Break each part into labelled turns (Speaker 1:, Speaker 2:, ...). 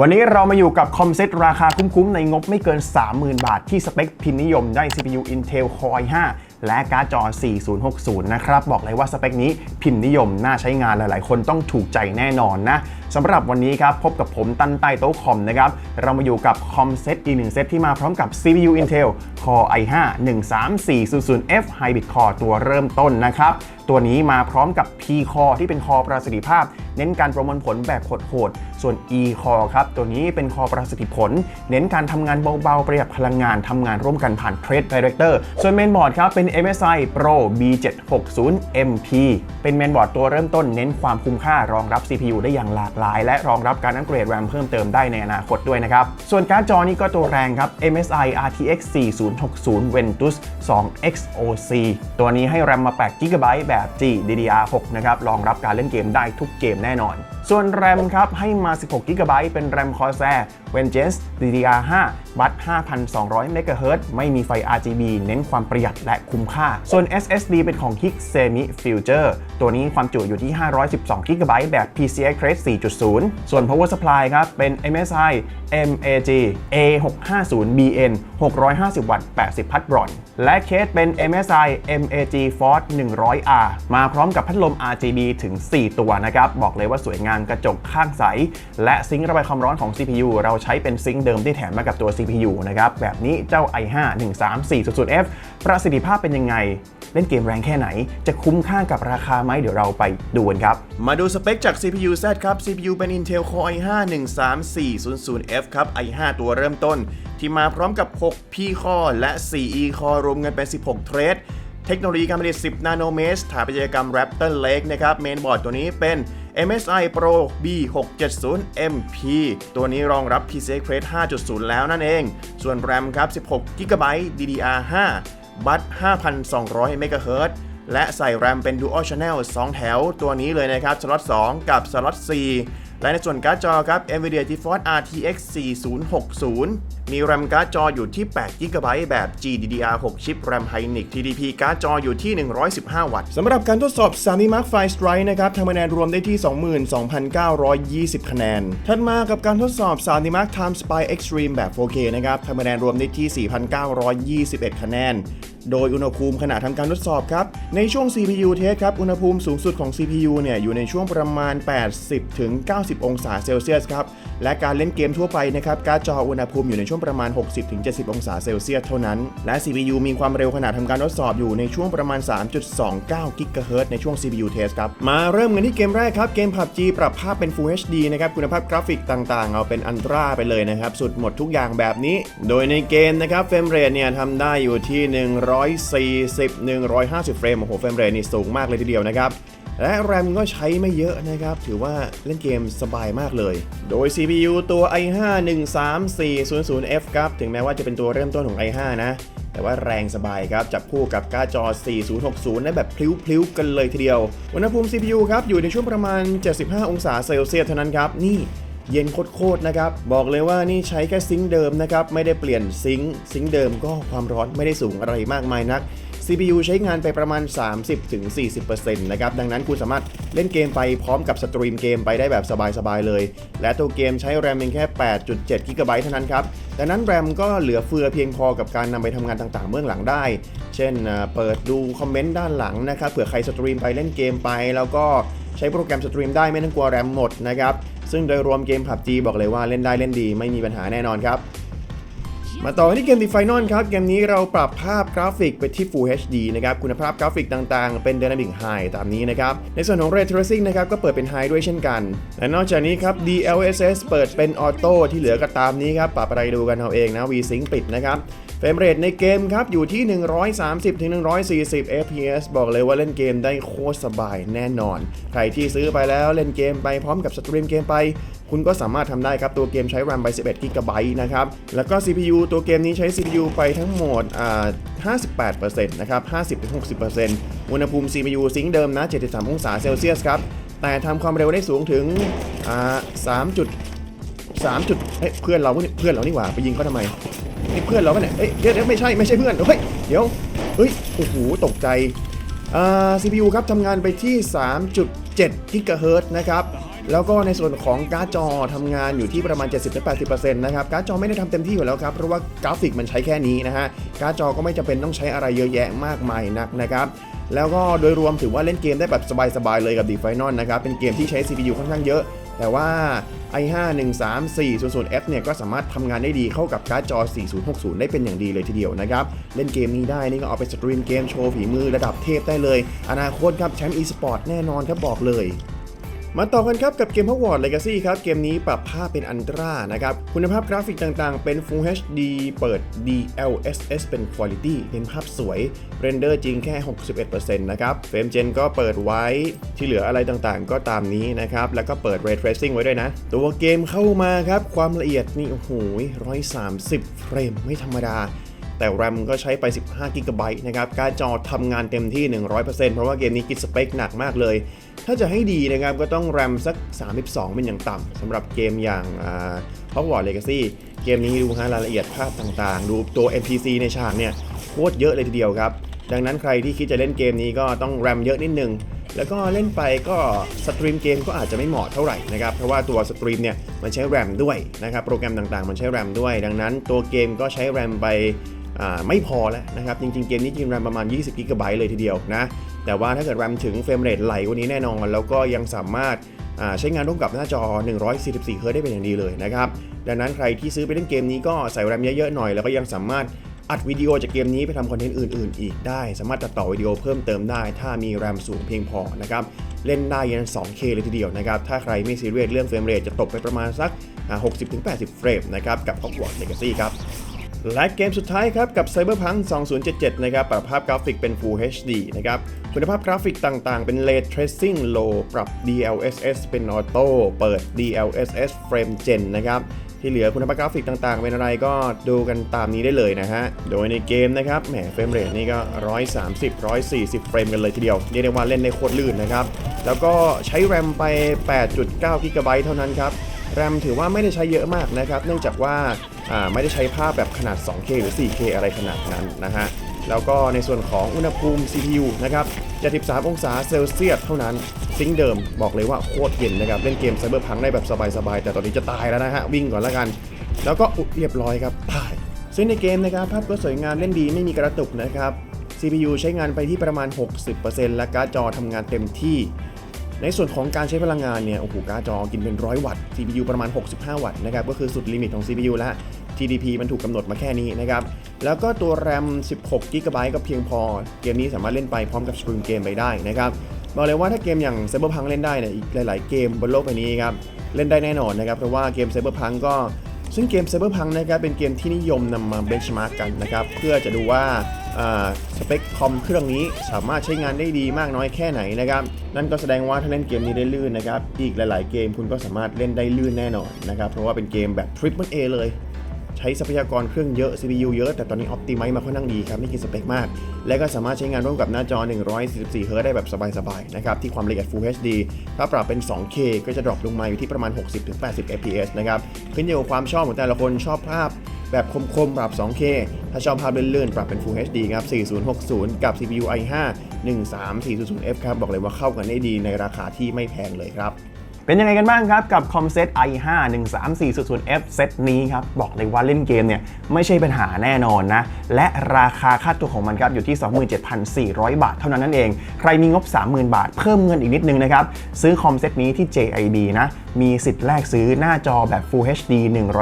Speaker 1: วันนี้เรามาอยู่กับคอมเซ็ตราคาคุ้มๆ ในงบไม่เกิน 30,000 บาทที่สเปคพินนิยมได้ CPU Intel Core i5 และการ์ดจอ 4060 นะครับ บอกเลยว่าสเปคนี้พิมพ์นิยมน่าใช้งานหลาย ๆ คนต้องถูกใจแน่นอนนะสำหรับวันนี้ครับ พบกับผมตั้นใต้โต๊ะคอมนะครับ เรามาอยู่กับคอมเซตอีกหนึ่งเซตที่มาพร้อมกับ CPU Intel Core i5 13400F Hybrid Core ตัวเริ่มต้นนะครับ ตัวนี้มาพร้อมกับ P Core ที่เป็นคอประสิทธิภาพ เน้นการประมวลผลแบบโหดๆส่วน E Core ครับ ตัวนี้เป็นคอประสิทธิผล เน้นการทำงานเบา ๆ ประหยัดพลังงานทำงานร่วมกันผ่าน Trade Director ส่วนเมนบอร์ดครับเป็น MSI Pro B760MP เป็นเมนบอร์ดตัวเริ่มต้นเน้นความคุ้มค่ารองรับ CPU ได้อย่างหลากหลาย และรองรับการอัปเกรด RAM เพิ่มเติมได้ในอนาคตด้วยนะครับ ส่วนการ์ดจอนี่ก็ตัวแรงครับ MSI RTX 4060 Ventus 2 XOC ตัวนี้ให้ RAM มา8 GB แบบ GDDR6 นะครับ รองรับการเล่นเกมได้ทุกเกมแน่นอน ส่วน RAM ครับให้มา 16 GB เป็น RAM Corsair Vengeance DDR5 บัต5,200 MHz ไม่มีไฟ RGB เน้นความประหยัดและคุ้มค่า ส่วน SSD เป็นของ Higgs Semi Future ตัวนี้ความจุอยู่ที่ 512 GB แบบ PCI Express 4.0 ส่วน Power Supply ครับ เป็น MSI MAG A650BN 650 วัตต์ 80 พัดบรอน และเคสเป็น MSI MAG Force 100R มาพร้อมกับพัดลม RGB ถึง 4 ตัวนะครับ บอกเลยว่าสวยงามกระจกข้างใส และซิงค์ระบายความร้อนของ CPU เราใช้เป็นซิงค์เดิมที่แถมมากับตัว CPU นะครับ แบบนี้เจ้า i5 1340F ประสิทธิภาพเป็นยังไง เล่นเกมแรงแค่ไหน จะคุ้มค่ากับราคาไหมเดี๋ยวเราไปดูกันครับ มาดูสเปคจาก CPU Z ครับ CPU เป็น Intel Core i5 13400F ครับ i5 ตัวเริ่มต้น ที่มาพร้อมกับ 6 P Core และ 4 E Core รวมกันเป็น 16 เทรดเทคโนโลยีการผลิต 10 นาโนเมตรสถาปัตยกรรม Raptor Lake นะครับ เมนบอร์ดตัวนี้เป็น MSI Pro B670MP ตัวนี้รองรับ PCI Express 5.0 แล้วนั่นเอง ส่วน RAM ครับ 16 GB DDR5 บัต5,200 MHz และใส่ RAM เป็น Dual Channel 2 แถว ตัวนี้เลยนะครับ สล็อต 2 กับสล็อต 4 และในส่วนการ์ดจอครับ NVIDIA GeForce RTX 4060 มี RAM การ์ดจออยู่ที่8 GB แบบ GDDR6 ชิป RAM Hynix TDP การ์ดจออยู่ที่ 115 วัตต์สำหรับการทดสอบ 3D Mark V Strike นะครับทำคะแนนรวมได้ที่ 22,920 คะแนน ถัดมากับการทดสอบ 3D Mark Time Spy Extreme แบบ 4K นะครับทำคะแนนรวมได้ที่ 4,921 คะแนน โดยอุณหภูมิขณะทำการทดสอบครับ ในช่วง CPU test ครับ อุณหภูมิสูงสุดของ CPU เนี่ยอยู่ในช่วงประมาณ 80ถึง90องศาเซลเซียสครับ และการเล่นเกมทั่วไปนะครับ การ์ดจออุณหภูมิอยู่ในช่วงประมาณ 60ถึง70องศาเซลเซียสเท่านั้น และ CPU มีความเร็วขณะทำการทดสอบอยู่ในช่วงประมาณ 3.29กิกะเฮิรตซ์ในช่วง CPU test ครับ มาเริ่มกันที่เกมแรกครับ เกม PUBG ปรับภาพเป็น Full HD นะครับ คุณภาพกราฟิกต่างๆ เอาเป็นอันตราไปเลยนะครับ สุดหมดทุกอย่างแบบนี้ โดยในเกมนะครับ เฟรมเรทเนี่ยทำได้อยู่ที่1 140 150 เฟรมโอ้โหเฟรมเรทนี่สูงมากเลยทีเดียวนะครับ และแรมก็ใช้ไม่เยอะนะครับ ถือว่าเล่นเกมสบายมากเลย โดย CPU ตัว i5 13400F ครับ ถึงแม้ว่าจะเป็นตัวเริ่มต้นของ i5 นะ แต่ว่าแรงสบายครับ จับคู่กับการ์ดจอ 4060 ได้แบบพลิ้วๆกันเลยทีเดียว อุณหภูมิ CPU ครับ อยู่ในช่วงประมาณ 75 องศาเซลเซียสเท่านั้นครับ นี่ เย็นโคตรๆนะครับ บอกเลยว่านี่ใช้แค่ซิงค์เดิมนะครับ ไม่ได้เปลี่ยนซิงค์ซิงค์เดิมก็ความร้อนไม่ได้สูงอะไรมากมายนัก CPU ใช้งานไปประมาณ 30-40%นะครับ ดังนั้นคุณสามารถเล่นเกมไปพร้อมกับสตรีมเกมไปได้แบบสบายๆเลย และตัวเกมใช้ RAM เพียงแค่ 8.7 GB เท่านั้นครับ ดังนั้น RAM ก็เหลือเฟือเพียงพอกับการนำไปทำงานต่างๆเบื้องหลังได้ เช่น เปิดดูคอมเมนต์ด้านหลังนะครับ เผื่อใครสตรีมไปเล่นเกมไปแล้วก็ ใช้โปรแกรมสตรีมได้ไม่ต้องกลัว RAM หมดนะครับ ซึ่งโดยรวมเกม PUBG บอกเลยว่าเล่นได้เล่นดีไม่มีปัญหาแน่นอนครับ มาต่อที่เกม The Final ครับ เกมนี้เราปรับภาพกราฟิกไปที่ Full HD นะครับ คุณภาพกราฟิกต่างๆ เป็น Dynamic High ตามนี้นะครับ ในส่วนของ Ray Tracing นะครับก็เปิดเป็น High ด้วยเช่นกัน และนอกจากนี้ครับ DLSS เปิดเป็น Auto ที่เหลือก็ตามนี้ครับปรับอะไรดูกันเอาเองนะ VSync ปิดนะครับ เฟรมเรทในเกมครับ อยู่ที่ 130-140 fps บอกเลยว่าเล่นเกมได้โคตรสบายแน่นอน ใครที่ซื้อไปแล้วเล่นเกมไปพร้อมกับสตรีมเกมไป คุณก็สามารถทำได้ครับ ตัวเกมใช้ RAM ไป 11 GB นะครับ แล้วก็ CPU ตัวเกมนี้ใช้ CPU ไปทั้งหมด58%นะครับ 50-60%อุณหภูมิ CPU ซิงเดิมนะ 73 องศาเซลเซียสครับ แต่ทำความเร็วได้สูงถึง3จุด3จุดเฮ้ยเพื่อนเราเพื่อนเรานี่หว่าไปยิงเขาทำไม เพื่อนเราปะเนี่ยเอ้ยเดี๋ยวไม่ใช่ไม่ใช่เพื่อนเฮ้ยเดี๋ยวเฮ้ยโอ้โหตกใจอ่า CPU ครับทำงานไปที่ 3.7กิกะเฮิรตซ์นะครับแล้วก็ในส่วนของการ์ดจอทำงานอยู่ที่ประมาณ 70-80%นะครับการ์ดจอไม่ได้ทำเต็มที่อยู่แล้วครับเพราะว่ากราฟิกมันใช้แค่นี้นะฮะการ์ดจอก็ไม่จำเป็นต้องใช้อะไรเยอะแยะมากมายนักนะครับแล้วก็โดยรวมถือว่าเล่นเกมได้แบบสบายๆเลยกับ The Final นะครับเป็นเกมที่ใช้ CPU ค่อนข้างเยอะ แต่ว่า i5 13400F เนี่ยก็สามารถทำงานได้ดีเข้ากับการ์ดจอ 4060 ได้เป็นอย่างดีเลยทีเดียวนะครับ เล่นเกมนี้ได้นี่ก็เอาไปสตรีมเกมโชว์ฝีมือระดับเทพได้เลย อนาคตครับแชมป์ e-sport แน่นอนครับบอกเลย มาต่อกันครับกับเกม Hogwarts Legacy ครับ เกมนี้ปรับภาพเป็นอันตรานะครับ คุณภาพกราฟิกต่างๆ เป็น Full HD เปิด DLSS เป็น Quality เน้นภาพสวย เรนเดอร์จริงแค่ 61%นะครับเฟรมเจนก็เปิดไว้ที่เหลืออะไรต่างๆ ก็ตามนี้นะครับ แล้วก็เปิด Ray Tracing ไว้ด้วยนะ ตัวเกมเข้ามาครับ ความละเอียดนี่โอ้โห130 เฟรมไม่ธรรมดา แต่ RAM ก็ใช้ไป 15 g b นะครับการจอทำงานเต็มที่ 100%เพราะว่าเกมนี้กินสเปคหนักมากเลย ถ้าจะให้ดีนะครับก็ต้อง RAM สัก 32 เป็นอย่างต่ำสำหรับเกมอย่างอ่า Hogwarts Legacy เกมนี้ดูฮะรายละเอียดภาพต่างๆ ดูตัว NPC ในฉากเนี่ยโคตรเยอะเลยทีเดียวครับ ดังนั้นใครที่คิดจะเล่นเกมนี้ก็ต้อง RAM เยอะนิดนึงแล้วก็เล่นไปก็สตรีมเกมก็อาจจะไม่เหมาะเท่าไหร่นะครับเพราะว่าตัวสตรีมเนี่ยมันใช้ RAM ด้วยนะครับโปรแกรมต่างๆ มันใช้ RAM ด้วย ดังนั้นตัวเกมก็ใช้ RAM ไป ไม่พอแล้วนะครับ จริงๆ เกมนี้กิน RAM ประมาณ 20 g b เลยทีเดียวนะ แต่ว่าถ้าเกิด RAM ถึงเฟรมเรทไหลกว่านี้แน่นอน แล้วก็ยังสามารถใช้งานร่วมกับหน้าจอ 144 Hz ได้เป็นอย่างดีเลยนะครับ ดังนั้นใครที่ซื้อไปเล่นเกมนี้ก็ใส่ RAM เยอะๆหน่อย แล้วก็ยังสามารถอัดวิดีโอจากเกมนี้ไปทำคอนเทนต์อื่นๆ อีกได้ สามารถตัดต่อวิดีโอเพิ่มเติมได้ ถ้ามี RAM สูงเพียงพอนะครับ เล่นได้ยัน 2K เลยทีเดียวนะครับ ถ้าใครไม่ซีเรียสเรื่องเฟรมเรทจะตกไปประมาณสัก 60-80 เฟรมนะครับ กับ Hogwarts Legacy ครับ และเกมสุดท้ายครับกับ Cyberpunk 2077 นะครับปรับภาพกราฟิกเป็น Full HD นะครับคุณภาพกราฟิกต่างๆ เป็น Ray Tracing Low ปรับ DLSS เป็น Auto เปิด DLSS Frame Gen นะครับที่เหลือคุณภาพกราฟิกต่างๆ เป็นอะไรก็ดูกันตามนี้ได้เลยนะฮะ โดยในเกมนะครับแหมเฟรมเรทนี่ก็ 130 140 เฟรมกันเลยทีเดียวเรียกได้ว่าเล่นได้โคตรลื่นนะครับ แล้วก็ใช้ RAM ไป 8.9 GB เท่านั้นครับ แรมถือว่าไม่ได้ใช้เยอะมากนะครับ เนื่องจากว่าไม่ได้ใช้ภาพแบบขนาด 2K หรือ 4K อะไรขนาดนั้นนะฮะ แล้วก็ในส่วนของอุณหภูมิ CPU นะครับ 73 องศาเซลเซียสเท่านั้น ซิงค์เดิมบอกเลยว่าโคตรเย็นนะครับ เล่นเกมไซเบอร์พังได้แบบสบายๆ แต่ตอนนี้จะตายแล้วนะฮะ วิ่งก่อนแล้วกัน แล้วก็เรียบร้อยครับตาย ซึ่งในเกมนะครับภาพก็สวยงามเล่นดีไม่มีกระตุกนะครับ CPU ใช้งานไปที่ประมาณ 60%และการ์ดจอทำงานเต็มที่ ในส่วนของการใช้พลังงานเนี่ยโอ้โหการ์ดจอกินเป็นร้อยวัตต์ CPU ประมาณ 65 วัตต์นะครับก็คือสุดลิมิตของ CPU แล้ว TDP มันถูกกำหนดมาแค่นี้นะครับแล้วก็ตัวแรม 16 g b ก็เพียงพอ เกมนี้สามารถเล่นไปพร้อมกับสตรีมเกมไปได้นะครับบอกเลยว่าถ้าเกมอย่าง Cyberpunk เล่นได้เนี่ยอีกหลาย ๆ เกมบนโลกใบนี้ครับเล่นได้แน่นอนนะครับเพราะว่าเกม Cyberpunk ก็ ซึ่งเกม Cyberpunk นะครับเป็นเกมที่นิยมนำมาเบนชมาร์กกันนะครับเพื่อจะดูว่าอ่าสเปคคอมเครื่องนี้สามารถใช้งานได้ดีมากน้อยแค่ไหนนะครับนั่นก็แสดงว่าถ้าเล่นเกมนี้ได้ลื่นนะครับอีกหลาย ๆ เกมคุณก็สามารถเล่นได้ลื่นแน่นอนนะครับเพราะว่าเป็นเกมแบบ Triple A เลย ใช้ทรัพยากรเครื่องเยอะ CPU เยอะ แต่ตอนนี้ Optimize มาค่อนข้างดีครับ ไม่กินสเปคมาก และก็สามารถใช้งานร่วมกับหน้าจอ 144 Hz ได้แบบสบาย ๆ นะครับ ที่ความละเอียด Full HD ถ้าปรับเป็น 2K ก็จะดรอปลงมาอยู่ที่ประมาณ 60-80 fps นะครับ ขึ้นอยู่กับความชอบของแต่ละคนชอบภาพแบบคมๆ ปรับ 2K ถ้าชอบภาพเลื่อนๆ ปรับเป็น Full HD ครับ 4060 กับ CPU i5 13400F ครับ บอกเลยว่าเข้ากันได้ดีในราคาที่ไม่แพงเลยครับ เป็นยังไงกันบ้างครับกับคอมเซต i5 13400F เซตนี้ครับบอกเลยว่าเล่นเกมเนี่ยไม่ใช่ปัญหาแน่นอนนะ และราคาค่าตัวของมันครับอยู่ที่ 27,400 บาทเท่านั้นนั่นเอง ใครมีงบ 30,000 บาท เพิ่มเงินอีกนิดนึงนะครับ ซื้อคอมเซตนี้ที่ JIB นะ มีสิทธิ์แลกซื้อหน้าจอแบบ Full HD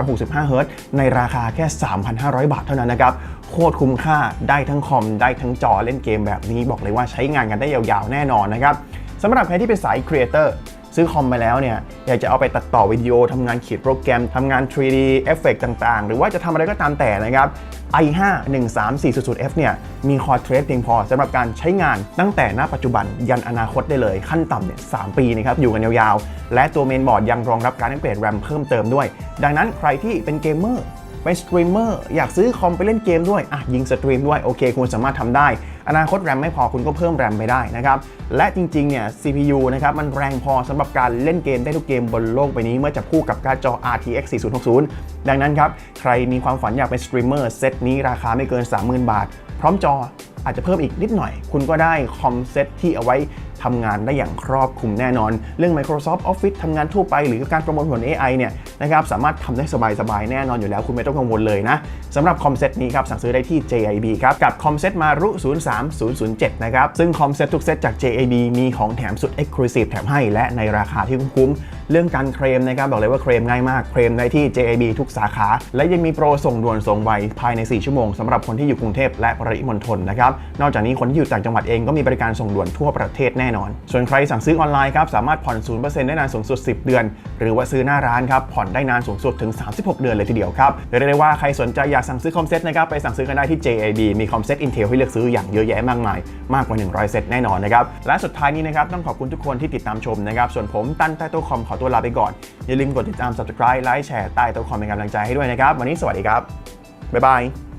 Speaker 1: 165 Hz ในราคาแค่ 3,500 บาทเท่านั้นนะครับโคตรคุ้มค่าได้ทั้งคอมได้ทั้งจอเล่นเกมแบบนี้บอกเลยว่าใช้งานกันได้ยาวๆแน่นอนนะครับสำหรับใครที่เป็นสายครีเอเตอร์ ซื้อคอมไปแล้วเนี่ยอยากจะเอาไปตัดต่อวิดีโอทำงานเขียนโปรแกรมทำงาน 3D เอฟเฟกต่างๆ หรือว่าจะทำอะไรก็ตามแต่นะครับ i5 13400F เนี่ยมีคอร์เทรสเพียงพอสำหรับการใช้งานตั้งแต่ณปัจจุบันยันอนาคตได้เลยขั้นต่ำเนี่ย3ปีนะครับอยู่กันยาวๆ และตัวเมนบอร์ดยังรองรับการอัปเกรด RAM เพิ่มเติมด้วย ดังนั้นใครที่เป็นเกมเมอร์ เป็นสตรีมเมอร์อยากซื้อคอมไปเล่นเกมด้วยอะยิงสตรีมด้วยโอเค คุณสามารถทำได้ อนาคต RAM ไม่พอคุณก็เพิ่ม RAM ไปได้นะครับและจริงๆเนี่ย CPU นะครับมันแรงพอสำหรับการเล่นเกมได้ทุกเกมบนโลกใบนี้ เมื่อจับคู่กับการ์ดจอ RTX 4060 ดังนั้นครับใครมีความฝันอยากเป็นสตรีมเมอร์เซตนี้ราคาไม่เกิน 30,000 บาท พร้อมจออาจจะเพิ่มอีกนิดหน่อย คุณก็ได้คอมเซตที่เอาไว้ ทำงานได้อย่างครอบคลุมแน่นอน เรื่อง Microsoft Office ทำงานทั่วไป หรือการประมวลผล AI เนี่ยนะครับสามารถทำได้สบายๆ แน่นอนอยู่แล้ว คุณไม่ต้องกังวลเลยนะสำหรับคอมเซ็ตนี้ครับสั่งซื้อได้ที่ JIB ครับ กับคอมเซ็ตมารุ 03007 นะครับ ซึ่งคอมเซ็ตทุกเซ็ตจาก JIB มีของแถมสุด Exclusive แถมให้และในราคาที่คุ้มเรื่องการเคลมนะครับบอกเลยว่าเคลมง่ายมากเคลมได้ที่ JIB ทุกสาขา และยังมีโปรส่งด่วนส่งไวภายใน 4 ชั่วโมงสำหรับคนที่อยู่กรุงเทพและปริมณฑลนะครับนอกจากนี้คนที่อยู่ต่างจังหวัดเองก็มีบริการส่งด่วนทั่วประเทศแน่นอน ส่วนใครสั่งซื้อออนไลน์ครับสามารถผ่อน 0%ได้นานสูงสุด 10 เดือน หรือว่าซื้อหน้าร้านครับผ่อนได้นานสูงสุดถึง 36 เดือนเลยทีเดียวครับเรียกได้ว่าใครสนใจอยากสั่งซื้อคอมเซ็ตนะครับไปสั่งซื้อกันได้ที่ JIB มีคอมเซ็ต Intel ให้เลือกซื้ออย่างเยอะแยะมากมายมากกว่า 100 เซตแน่นอนนะครับและสุดท้ายนี้นะครับต้องขอบคุณทุกคนที่ติดตามชมนะครับส่วนผมตั้นใต้โต๊ะคอมขอตัวลาไปก่อนอย่าลืมกดติดตาม subscribe ไลค์แชร์ใต้โต๊ะคอมเป็นกำลังใจให้ด้วยนะครับวันนี้สวัสดีครับบ๊ายบาย